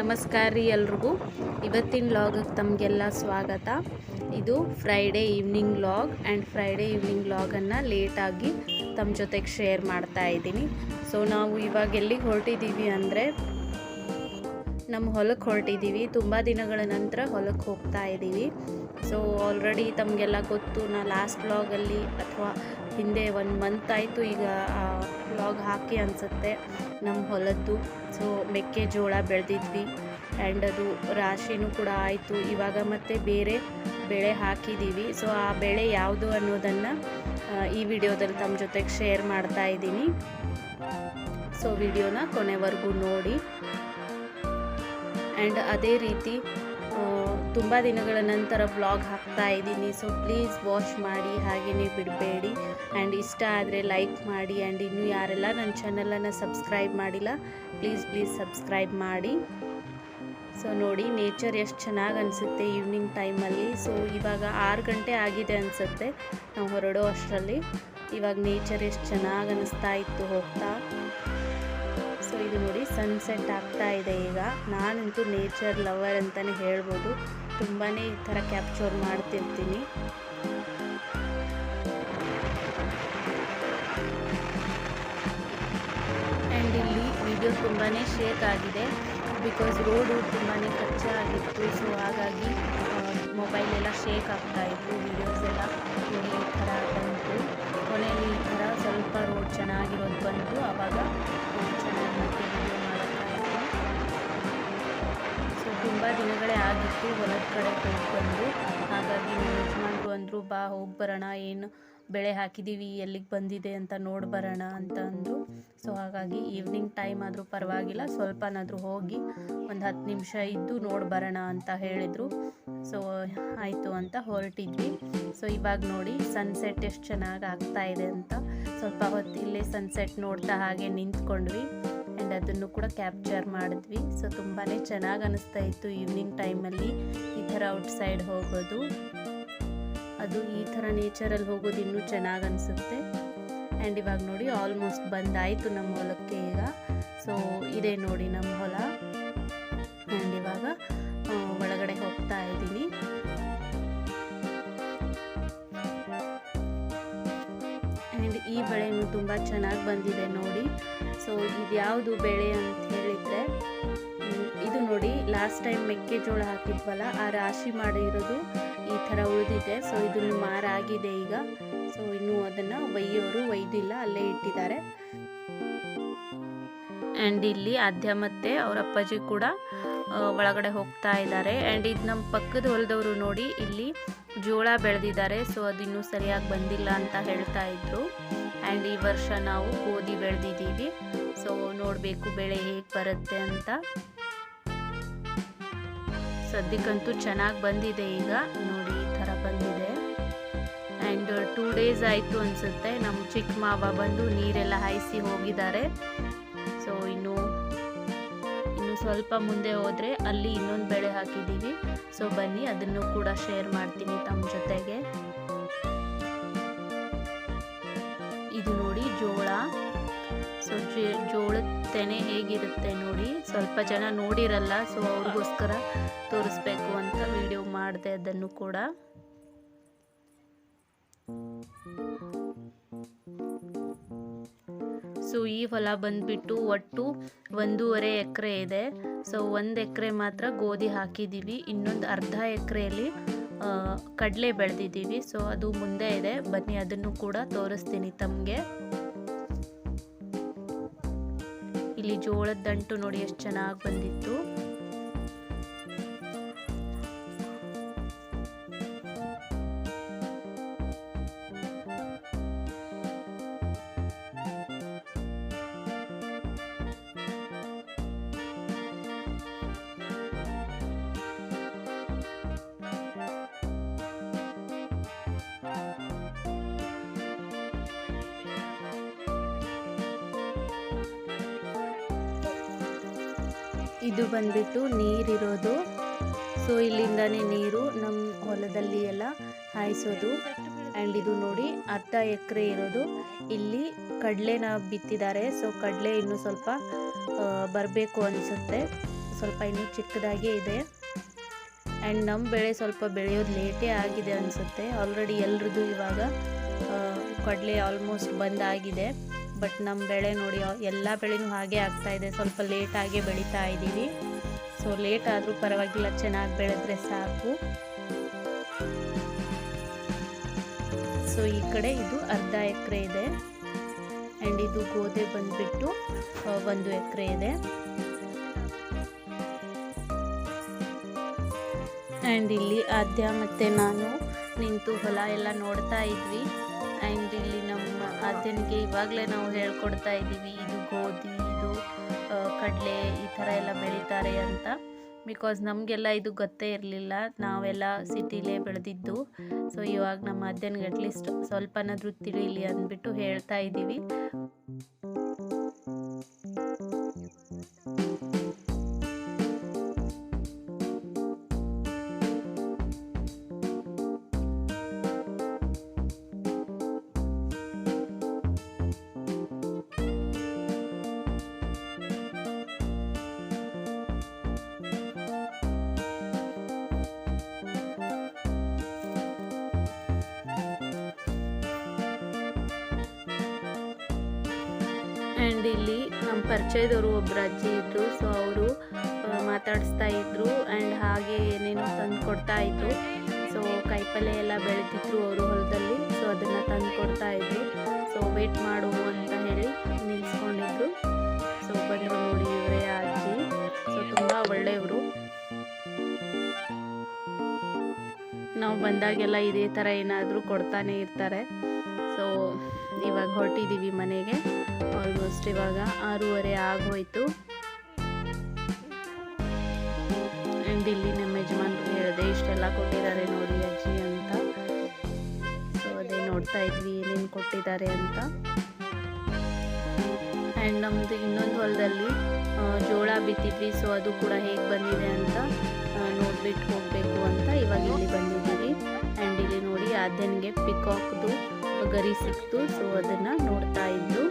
ನಮಸ್ಕಾರ ರೀ ಎಲ್ರಿಗೂ. ಇವತ್ತಿನ ಲಾಗಿಗೆ ತಮಗೆಲ್ಲ ಸ್ವಾಗತ. ಇದು Friday evening log and Friday evening ಲಾಗನ್ನು ಲೇಟಾಗಿ ತಮ್ಮ ಜೊತೆಗೆ ಶೇರ್ ಮಾಡ್ತಾ ಇದ್ದೀನಿ. ಸೊ ನಾವು ಇವಾಗ ಎಲ್ಲಿಗೆ ಹೊರಟಿದ್ದೀವಿ ಅಂದರೆ ನಮ್ಮ ಹೊಲಕ್ಕೆ ಹೊರಟಿದ್ದೀವಿ ತುಂಬ ದಿನಗಳ ನಂತರ ಹೊಲಕ್ಕೆ ಹೋಗ್ತಾ ಇದ್ದೀವಿ ಸೊ ಆಲ್ರೆಡಿ ತಮಗೆಲ್ಲ ಗೊತ್ತು, ನಾ ಲಾಸ್ಟ್ ವ್ಲಾಗಲ್ಲಿ ಅಥವಾ ಹಿಂದೆ ಒಂದು ಮಂತ್ ಆಯಿತು ಈಗ ವ್ಲಾಗ್ ಹಾಕಿ ಅನಿಸುತ್ತೆ. ನಮ್ಮ ಹೊಲದ್ದು. ಸೊ ಮೆಕ್ಕೆಜೋಳ ಬೆಳೆದಿದ್ವಿ. ಆ್ಯಂಡ್ ಅದು ರಾಶಿನೂ ಕೂಡ ಆಯಿತು. ಇವಾಗ ಮತ್ತೆ ಬೇರೆ ಬೆಳೆ ಹಾಕಿದ್ದೀವಿ ಸೊ ಆ ಬೆಳೆ ಯಾವುದು ಅನ್ನೋದನ್ನು ಈ ವಿಡಿಯೋದಲ್ಲಿ ತಮ್ಮ ಜೊತೆಗೆ ಶೇರ್ ಮಾಡ್ತಾ ಇದ್ದೀನಿ. ಸೊ ವಿಡಿಯೋನ ಕೊನೆವರೆಗೂ ನೋಡಿ. ಆ್ಯಂಡ್ ಅದೇ ರೀತಿ ತುಂಬ ದಿನಗಳ ನಂತರ ಬ್ಲಾಗ್ ಹಾಕ್ತಾ ಇದ್ದೀನಿ. ಸೊ ಪ್ಲೀಸ್ ವಾಚ್ ಮಾಡಿ ಹಾಗೆಯೇ ಬಿಡಬೇಡಿ. ಆ್ಯಂಡ್ ಇಷ್ಟ ಆದರೆ ಲೈಕ್ ಮಾಡಿ ಆ್ಯಂಡ್ ಇನ್ನೂ ಯಾರೆಲ್ಲ ನನ್ನ ಚಾನಲನ್ನು ಸಬ್ಸ್ಕ್ರೈಬ್ ಮಾಡಿಲ್ಲ ಪ್ಲೀಸ್ ಪ್ಲೀಸ್ ಸಬ್ಸ್ಕ್ರೈಬ್ ಮಾಡಿ. ಸೊ ನೋಡಿ ನೇಚರ್ ಎಷ್ಟು ಚೆನ್ನಾಗಿ ಅನಿಸುತ್ತೆ ಈವ್ನಿಂಗ್ ಟೈಮಲ್ಲಿ ಸೊ ಇವಾಗ ಆರು ಗಂಟೆ ಆಗಿದೆ ಅನಿಸುತ್ತೆ. ನಾವು ಹೊರಡೋ ಅಷ್ಟರಲ್ಲಿ. ಇವಾಗ ನೇಚರ್ ಎಷ್ಟು ಚೆನ್ನಾಗಿ ಅನಿಸ್ತಾ ಇತ್ತು ಹೋಗ್ತಾ. ಸನ್ಸೆಟ್ ಆಗ್ತಾ ಇದೆ ಈಗ. ನಾನಂತೂ ನೇಚರ್ ಲವರ್ ಅಂತಲೇ ಹೇಳ್ಬೋದು. ತುಂಬಾ ಈ ಥರ ಕ್ಯಾಪ್ಚರ್ ಮಾಡ್ತಿರ್ತೀನಿ. ಆ್ಯಂಡ್ ಇಲ್ಲಿ ವಿಡಿಯೋ ತುಂಬಾ ಶೇಕ್ ಆಗಿದೆ. ಬಿಕಾಸ್ ರೋಡು ತುಂಬಾ ಕಚ್ಚಾಗಿತ್ತು ಸೊ ಹಾಗಾಗಿ ಮೊಬೈಲ್ ಎಲ್ಲ ಶೇಕ್ ಆಗ್ತಾ ಇತ್ತು. ವಿಡಿಯೋಸ್ ಎಲ್ಲ ಈ ಥರ ಬಂತು ಕೊನೆಯಲ್ಲಿ ಈ ಥರ ಸ್ವಲ್ಪ ರೋಡ್ ಚೆನ್ನಾಗಿರೋದು ಬಂತು. ಆವಾಗ ಚೆನ್ನಾಗಿ ಮತ್ತೆ ತುಂಬ ದಿನಗಳೇ ಆಗಿತ್ತು ಹೊಲದ ಕಡೆ ಹೋಗಿ ಬಂದು ಹಾಗಾಗಿ ನಮ್ಮ ಯಜಮಾನ್ರು ಅಂದರು, ಬಾ, ಹೋಗಿ ಬರೋಣ. ಏನು ಬೆಳೆ ಹಾಕಿದ್ದೀವಿ ಎಲ್ಲಿಗೆ ಬಂದಿದೆ ಅಂತ ನೋಡಿ ಬರೋಣ ಅಂತ ಅಂದರು. ಸೊ, ಹಾಗಾಗಿ ಈವ್ನಿಂಗ್ ಟೈಮ್ ಆದರೂ ಪರವಾಗಿಲ್ಲ. ಸ್ವಲ್ಪನಾದರೂ ಹೋಗಿ ಒಂದು ಹತ್ತು ನಿಮಿಷ ಇದ್ದು ನೋಡಿ ಬರೋಣ ಅಂತ ಹೇಳಿದರು. ಸೊ, ಆಯಿತು ಅಂತ ಹೊರಟಿದ್ವಿ. ಸೊ, ಇವಾಗ ನೋಡಿ ಸನ್ಸೆಟ್ ಎಷ್ಟು ಚೆನ್ನಾಗಿ ಆಗ್ತಾ ಇದೆ ಅಂತ. ಸ್ವಲ್ಪ ಹೊತ್ತು ಇಲ್ಲೇ ಸನ್ಸೆಟ್ ನೋಡ್ತಾ ಹಾಗೆ ನಿಂತ್ಕೊಂಡ್ವಿ. ಅದನ್ನು ಕೂಡ ಕ್ಯಾಪ್ಚರ್ ಮಾಡಿದ್ವಿ. ಸೊ ತುಂಬಾ ಚೆನ್ನಾಗಿ ಅನಿಸ್ತಾ ಇತ್ತು ಈವ್ನಿಂಗ್ ಟೈಮಲ್ಲಿ ಈ ಥರ ಔಟ್ಸೈಡ್ ಹೋಗೋದು. ಅದು ಈ ಥರ ನೇಚರಲ್ಲಿ ಹೋಗೋದು ಇನ್ನೂ ಚೆನ್ನಾಗಿ ಅನಿಸುತ್ತೆ. ಆ್ಯಂಡ್ ಇವಾಗ ನೋಡಿ ಆಲ್ಮೋಸ್ಟ್ ಬಂದಾಯಿತು ನಮ್ಮ ಹೊಲಕ್ಕೆ ಈಗ. ಸೊ ಇದೆ ನೋಡಿ ನಮ್ಮ ಹೊಲ. ಆ್ಯಂಡ್ ಇವಾಗ ಒಳಗಡೆ ಹೋಗ್ತಾ ಇದ್ದೀನಿ. ಆ್ಯಂಡ್ ಈ ಬೆಳೆನೂ ತುಂಬ ಚೆನ್ನಾಗಿ ಬಂದಿದೆ ನೋಡಿ. ಸೊ ಇದು ಯಾವುದು ಬೆಳೆ ಅಂತ ಹೇಳಿದರೆ ಇದು ನೋಡಿ ಲಾಸ್ಟ್ ಟೈಮ್ ಮೆಕ್ಕೆಜೋಳ ಹಾಕಿದ್ವಲ್ಲ, ಆ ರಾಶಿ ಮಾಡಿರೋದು ಈ ಥರ ಉಳಿದಿದೆ. ಸೊ ಇದನ್ನು ಮಾರಾಗಿದೆ ಈಗ. ಸೊ ಇನ್ನು ಅದನ್ನು ಒಯ್ಯೋರು ಒಯ್ದಿಲ್ಲ, ಅಲ್ಲೇ ಇಟ್ಟಿದ್ದಾರೆ. ಆ್ಯಂಡ್ ಇಲ್ಲಿ ಆದ್ಯ ಮತ್ತು ಅವ್ರ ಅಪ್ಪಾಜಿ ಕೂಡ ಒಳಗಡೆ ಹೋಗ್ತಾ ಇದ್ದಾರೆ. ಆ್ಯಂಡ್ ಇದು ನಮ್ಮ ಪಕ್ಕದ ಹೊಲದವರು ನೋಡಿ, ಇಲ್ಲಿ ಜೋಳ ಬೆಳೆದಿದ್ದಾರೆ. ಸೊ ಅದಿನ್ನೂ ಸರಿಯಾಗಿ ಬಂದಿಲ್ಲ ಅಂತ ಹೇಳ್ತಾ ಇದ್ರು. ಆ್ಯಂಡ್ ಈ ವರ್ಷ ನಾವು ಗೋಧಿ ಬೆಳೆದಿದ್ದೀವಿ. ಸೊ ನೋಡಬೇಕು ಬೆಳೆ ಹೇಗೆ ಬರುತ್ತೆ ಅಂತ. ಸದ್ಯಕ್ಕಂತೂ ಚೆನ್ನಾಗಿ ಬಂದಿದೆ ಈಗ. ನೋಡಿ, ಈ ಥರ ಬಂದಿದೆ. ಆ್ಯಂಡ್ ಟೂ ಡೇಸ್ ಆಯಿತು ಅನಿಸುತ್ತೆ. ನಮ್ಮ ಚಿಕ್ಕ ಮಾವ ಬಂದು ನೀರೆಲ್ಲ ಹಾಯಿಸಿ ಹೋಗಿದ್ದಾರೆ. ಸೊ ಇನ್ನು ಇನ್ನು ಸ್ವಲ್ಪ ಮುಂದೆ ಹೋದರೆ ಅಲ್ಲಿ ಇನ್ನೊಂದು ಬೆಳೆ ಹಾಕಿದ್ದೀವಿ. ಸೊ ಬನ್ನಿ, ಅದನ್ನು ಕೂಡ ಶೇರ್ ಮಾಡ್ತೀನಿ ತಮ್ಮ ಜೊತೆಗೆ. ಸೊ ಜೋಳದ ತೆನೆ ಹೇಗಿರುತ್ತೆ ನೋಡಿ. ಸ್ವಲ್ಪ ಜನ ನೋಡಿರಲ್ಲ, ಸೊ ಅವ್ರಿಗೋಸ್ಕರ ತೋರಿಸ್ಬೇಕು ಅಂತ ವಿಡಿಯೋ ಮಾಡಿದೆ ಅದನ್ನು ಕೂಡ. ಸೊ ಈ ಹೊಲ ಬಂದ್ಬಿಟ್ಟು ಒಟ್ಟು ಒಂದೂವರೆ ಎಕರೆ ಇದೆ. ಸೊ ಒಂದು ಎಕರೆ ಮಾತ್ರ ಗೋಧಿ ಹಾಕಿದ್ದೀವಿ ಇನ್ನೊಂದು ಅರ್ಧ ಎಕರೆಯಲ್ಲಿ ಕಡಲೆ ಬೆಳೆದಿದ್ದೀವಿ ಸೊ ಅದು ಮುಂದೆ ಇದೆ. ಬನ್ನಿ, ಅದನ್ನು ಕೂಡ ತೋರಿಸ್ತೀನಿ ತಮಗೆ. ಇಲ್ಲಿ ಜೋಳದ ದಂಟು ನೋಡಿ ಎಷ್ಟು ಚೆನ್ನಾಗಿ ಬಂದಿತ್ತು. ಇದು ಬಂದ್ಬಿಟ್ಟು ನೀರಿರೋದು. ಸೊ ಇಲ್ಲಿಂದನೇ ನೀರು ನಮ್ಮ ಹೊಲದಲ್ಲಿ ಎಲ್ಲ ಹಾಯಿಸೋದು. ಆ್ಯಂಡ್ ಇದು ನೋಡಿ ಅರ್ಧ ಎಕರೆ ಇರೋದು. ಇಲ್ಲಿ ಕಡಲೆನ ಬಿತ್ತಿದ್ದಾರೆ. ಸೊ ಕಡಲೆ ಇನ್ನೂ ಸ್ವಲ್ಪ ಬರಬೇಕು ಅನಿಸುತ್ತೆ. ಸ್ವಲ್ಪ ಇನ್ನೂ ಚಿಕ್ಕದಾಗೇ ಇದೆ. ಆ್ಯಂಡ್ ನಮ್ಮ ಬೆಳೆ ಸ್ವಲ್ಪ ಬೆಳೆಯೋದು ಲೇಟೇ ಆಗಿದೆ ಅನಿಸುತ್ತೆ. ಆಲ್ರೆಡಿ ಎಲ್ರದ್ದು ಇವಾಗ ಕಡಲೆ ಆಲ್ಮೋಸ್ಟ್ ಬಂದಾಗಿದೆ ಬಟ್ ನಮ್ಮ ಬೆಳೆ ನೋಡಿ, ಎಲ್ಲ ಬೆಳೆನೂ ಹಾಗೆ ಆಗ್ತಾ ಇದೆ. ಸ್ವಲ್ಪ ಲೇಟಾಗೆ ಬೆಳೀತಾ ಇದ್ದೀವಿ. ಸೊ ಲೇಟ್ ಆದರೂ ಪರವಾಗಿಲ್ಲ, ಚೆನ್ನಾಗಿ ಬೆಳೆದ್ರೆ ಸಾಕು. ಸೊ ಈ ಕಡೆ ಇದು ಅರ್ಧ ಎಕರೆ ಇದೆ. ಆ್ಯಂಡ್ ಇದು ಗೋಧಿ ಬಂದ್ಬಿಟ್ಟು ಒಂದು ಎಕರೆ ಇದೆ. ಆ್ಯಂಡ್ ಇಲ್ಲಿ ಆದ್ಯ ಮತ್ತು ನಾನು ನಿಂತು ಹೊಲ ಎಲ್ಲ ನೋಡ್ತಾ ಇದ್ವಿ. ಆ್ಯಂಡ್ ಇಲ್ಲಿ ನಮ್ಮ ಆದ್ಯನಿಗೆ ಇವಾಗಲೇ ನಾವು ಹೇಳ್ಕೊಡ್ತಾ ಇದ್ದೀವಿ, ಇದು ಗೋಧಿ, ಇದು ಕಡಲೆ ಈ ಥರ ಎಲ್ಲ ಬೆಳೀತಾರೆ ಅಂತ. ಬಿಕಾಸ್ ನಮಗೆಲ್ಲ ಇದು ಗೊತ್ತೇ ಇರಲಿಲ್ಲ, ನಾವೆಲ್ಲ ಸಿಟಿಲೇ ಬೆಳೆದಿದ್ದು. ಸೊ ಇವಾಗ ನಮ್ಮ ಅಧ್ಯಯನಿಗೆ ಅಟ್ಲೀಸ್ಟ್ ಸ್ವಲ್ಪನಾದ್ರೂ ತಿಳಿಲಿ ಅಂದ್ಬಿಟ್ಟು ಹೇಳ್ತಾ ಇದ್ದೀವಿ. ಆ್ಯಂಡ್ ಇಲ್ಲಿ ನಮ್ಮ ಪರಿಚಯದವರು ಒಬ್ಬರು ಅಜ್ಜಿ ಇದ್ದರು ಸೊ ಅವರು ಮಾತಾಡಿಸ್ತಾ ಇದ್ರು ಆ್ಯಂಡ್ ಹಾಗೆ ಏನೇನೋ ತಂದು ಕೊಡ್ತಾ ಇದ್ದರು ಸೊ ಕಾಯಿಪಲ್ಯ ಎಲ್ಲ ಬೆಳೀತಿದ್ರು ಅವರು ಹೊಲದಲ್ಲಿ ಸೊ ಅದನ್ನು ತಂದು ಕೊಡ್ತಾ ಇದ್ರು. ಸೊ ವೇಟ್ ಮಾಡು ಅಂತ ಹೇಳಿ ನಿಲ್ಲಿಸ್ಕೊಂಡಿದ್ರು ಸೊ ಬಂದರು ನೋಡಿ ಇವರೇ ಅಜ್ಜಿ. ಸೊ ತುಂಬ ಒಳ್ಳೆಯವರು. ನಾವು ಬಂದಾಗೆಲ್ಲ ಇದೇ ಥರ ಏನಾದರೂ ಕೊಡ್ತಾನೆ ಇರ್ತಾರೆ. ಇವಾಗ ಹೊರಟಿದ್ದೀವಿ ಮನೆಗೆ. ಆಲ್ಮೋಸ್ಟ್ ಇವಾಗ ಆರೂವರೆ ಆಗೋಯ್ತು. ಆ್ಯಂಡ್ ಇಲ್ಲಿ ನಮ್ಮ ಯಜಮಾನ್ರು ಹೇಳಿದೆ, ಇಷ್ಟೆಲ್ಲ ಕೊಟ್ಟಿದ್ದಾರೆ ನೋಡಿ ಅಜ್ಜಿ ಅಂತ. ಸೊ ಅದೇ ನೋಡ್ತಾ ಇದ್ವಿ ಏನೇನು ಕೊಟ್ಟಿದ್ದಾರೆ ಅಂತ. ಆ್ಯಂಡ್ ನಮ್ಮದು ಇನ್ನೊಂದು ಹೊಲದಲ್ಲಿ ಜೋಳ ಬಿತ್ತಿದ್ವಿ ಸೊ ಅದು ಕೂಡ ಹೇಗೆ ಬಂದಿದೆ ಅಂತ ನೋಡ್ಬಿಟ್ಟು ಹೋಗಬೇಕು ಅಂತ ಇವಾಗ ಇಲ್ಲಿ ಬಂದಿದ್ದೀವಿ. ಆ್ಯಂಡ್ ಇಲ್ಲಿ ನೋಡಿ ಆದ್ಯನಿಗೆ ಪಿಕಾಕ್ದು ಗರಿ ಸಿಕ್ತು ಸೊ ಅದನ್ನು ನೋಡ್ತಾ ಇದ್ದು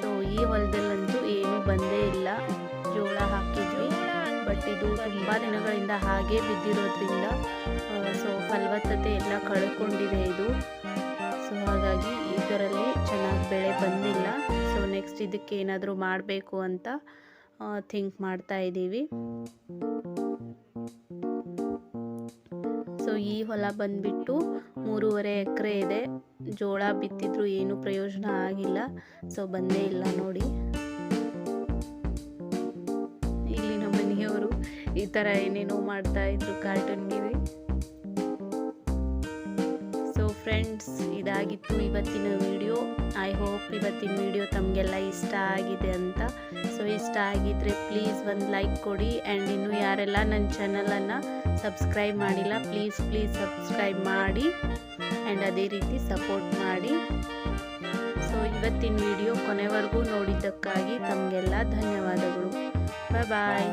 ಸೊ ಈ ಹೊಲದಲ್ಲಂತೂ ಏನೂ ಬಂದೇ ಇಲ್ಲ. ಜೋಳ ಹಾಕಿದ್ವಿ ಬಟ್ ಇದು ತುಂಬ ದಿನಗಳಿಂದ ಹಾಗೆ ಬಿದ್ದಿರೋದ್ರಿಂದ ಸೊ ಫಲವತ್ತತೆ ಎಲ್ಲ ಕಳ್ಕೊಂಡಿದೆ ಇದು. ಸೊ ಹಾಗಾಗಿ ಇದರಲ್ಲಿ ಚೆನ್ನಾಗಿ ಬೆಳೆ ಬಂದಿಲ್ಲ. ಸೊ ನೆಕ್ಸ್ಟ್ ಇದಕ್ಕೆ ಏನಾದರೂ ಮಾಡಬೇಕು ಅಂತ ಥಿಂಕ್ ಮಾಡ್ತಾ ಇದ್ದೀವಿ. ಈ ಹೊಲ ಬಂದ್ಬಿಟ್ಟು ಮೂರುವರೆ ಎಕರೆ ಇದೆ. ಜೋಳ ಬಿತ್ತಿದ್ರು ಏನು ಪ್ರಯೋಜನ ಆಗಿಲ್ಲ. ಸೊ, ಬಂದೇ ಇಲ್ಲ ನೋಡಿ. ಇಲ್ಲಿ ನಮ್ಮ ಮನೆಯವರು ಈ ಥರ ಏನೇನೋ ಮಾಡ್ತಾ ಇದ್ರು ಕಾರ್ಟನ್ ಗಿವಿ ಸೊ ಫ್ರೆಂಡ್ಸ್, ಇದಾಗಿತ್ತು ಇವತ್ತಿನ ವಿಡಿಯೋ. ಐ ಹೋಪ್ ಇವತ್ತಿನ ವಿಡಿಯೋ ತಮಗೆಲ್ಲ ಇಷ್ಟ ಆಗಿದೆ ಅಂತ. ಸೊ ಇಷ್ಟ ಆಗಿದ್ರೆ ಪ್ಲೀಸ್ ಒಂದು ಲೈಕ್ ಕೊಡಿ. ಆ್ಯಂಡ್ ಇನ್ನು ಯಾರೆಲ್ಲ ನನ್ನ ಚಾನಲನ್ನು ಸಬ್ಸ್ಕ್ರೈಬ್ ಮಾಡಿಲ್ಲ ಪ್ಲೀಸ್ ಪ್ಲೀಸ್ ಸಬ್ಸ್ಕ್ರೈಬ್ ಮಾಡಿ. ಆ್ಯಂಡ್ ಅದೇ ರೀತಿ ಸಪೋರ್ಟ್ ಮಾಡಿ. ಸೊ ಇವತ್ತಿನ ವಿಡಿಯೋ ಕೊನೆವರೆಗೂ ನೋಡಿದ್ದಕ್ಕಾಗಿ ತಮಗೆಲ್ಲ ಧನ್ಯವಾದಗಳು. ಬಾಯ್ ಬಾಯ್